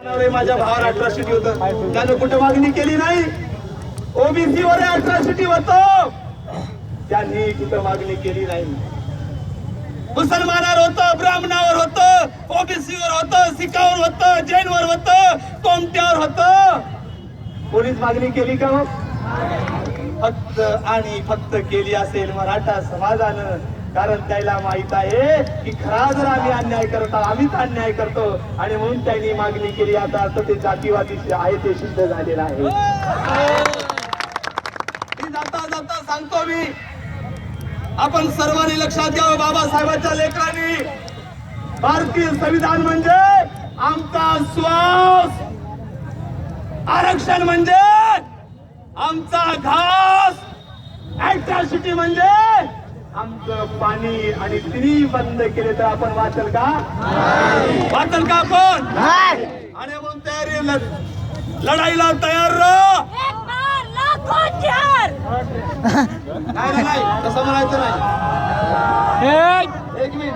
माझ्या भावावर अट्रॉसिटी होत. त्यानं कुठं मागणी केली नाही? ओबीसी वर अट्रॉसिटी होत. त्यांनी कुठं मागणी केली नाही? मुसलमानावर होतं ब्राह्मणावर होतं ओबीसीवर होत सिखावर होतं जैनवर होतं कोमट्यावर होतं. कोणीच मागणी केली का फक्त आणि फक्त केली असेल मराठा समाजानं. कारण त्याला माहीत आहे की खरा जर आम्ही अन्याय करत आम्हीच अन्याय करतो आणि म्हणून त्यांनी मागणी केली. आता असं ते जातीवादी आहे ते सिद्ध झालेलं आहे. जाता जाता सांगतो मी आपण सर्वांनी लक्षात घ्यावं बाबासाहेबांच्या लेकरांनी भारतीय संविधान म्हणजे आमचा श्वास. आरक्षण म्हणजे आमचा घास. ऍट्रॉसिटी म्हणजे आमचं पाणी आणि तिन्ही बंद केले तर आपण वाचल का? वाचल का आपण? आणि म्हणून तयारी ल- लढाईला तयार राहा. एक बार लाखों चार नाही नाही, नाही तसं म्हणायचं नाही. एक. मिनिट.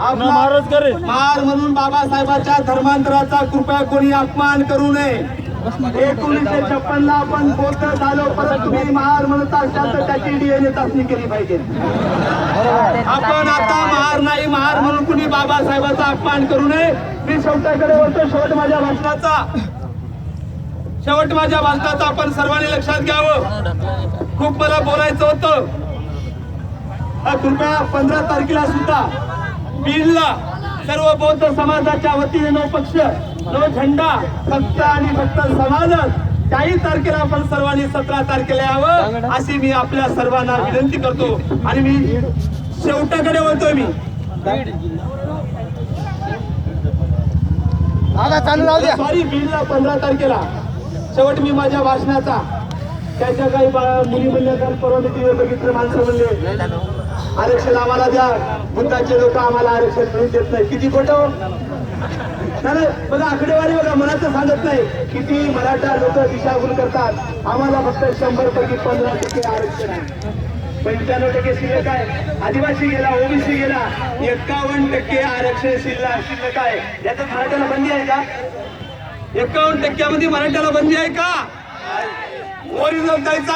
आपला महाराज करे. मार म्हणून बाबासाहेबांच्या धर्मांतराचा कृपया कोणी अपमान करू नये. एकोणीसशे छप्पन ला आपण बोलत झालो परत तुम्ही महार म्हणत असाल तर त्याची डीएनए चाचणी केली पाहिजे. आपण आता महार नाही महार म्हणून कुणी बाबासाहेबांचा अपमान करू नये. मी शेवटाकडे बोलतो शेवट माझ्या भाषणाचा. शेवट माझ्या भाषणाचा आपण सर्वांनी लक्षात घ्यावं. खूप मला बोलायचं होतं. कृपया पंधरा तारखेला सुद्धा बीडला सर्व बौद्ध समाजाच्या वतीने नऊ पक्ष नो झेंडा. फक्त आणि फक्त समाजच. काही तारखेला आपण सर्वांनी सतरा तारखेला यावं अशी मी आपल्या सर्वांना विनंती करतो. आणि मी शेवटाकडे वळतोय मी. आता चालू राहू द्या. सॉरी बीडला पंधरा तारखेला. शेवट मी माझ्या भाषणाचा. त्याच्या काही मुली म्हणल्या काल परवा मी टीव्हीवर बघितलं माणसं म्हणले. आरक्षण आम्हाला द्या. बुद्धाचे लोक आम्हाला आरक्षण देत नाही. किती खोटं? नाही बघा आकडेवारी बघा मनाचं सांगत नाही. किती मराठा लोक दिशाभूल करतात. आम्हाला फक्त शंभर पैकी पंधरा टक्के आरक्षण आहे. पंच्याण्णव टक्के शिल्लक आहे. आदिवासी गेला ओबीसी गेला एकावन्न टक्के आरक्षण शिल्लक शिल्लक आहे. याचा मराठ्याला बंदी आहे का? एकावन्न टक्क्यामध्ये मराठ्याला बंदी आहे का? ओरिजिनल जायचा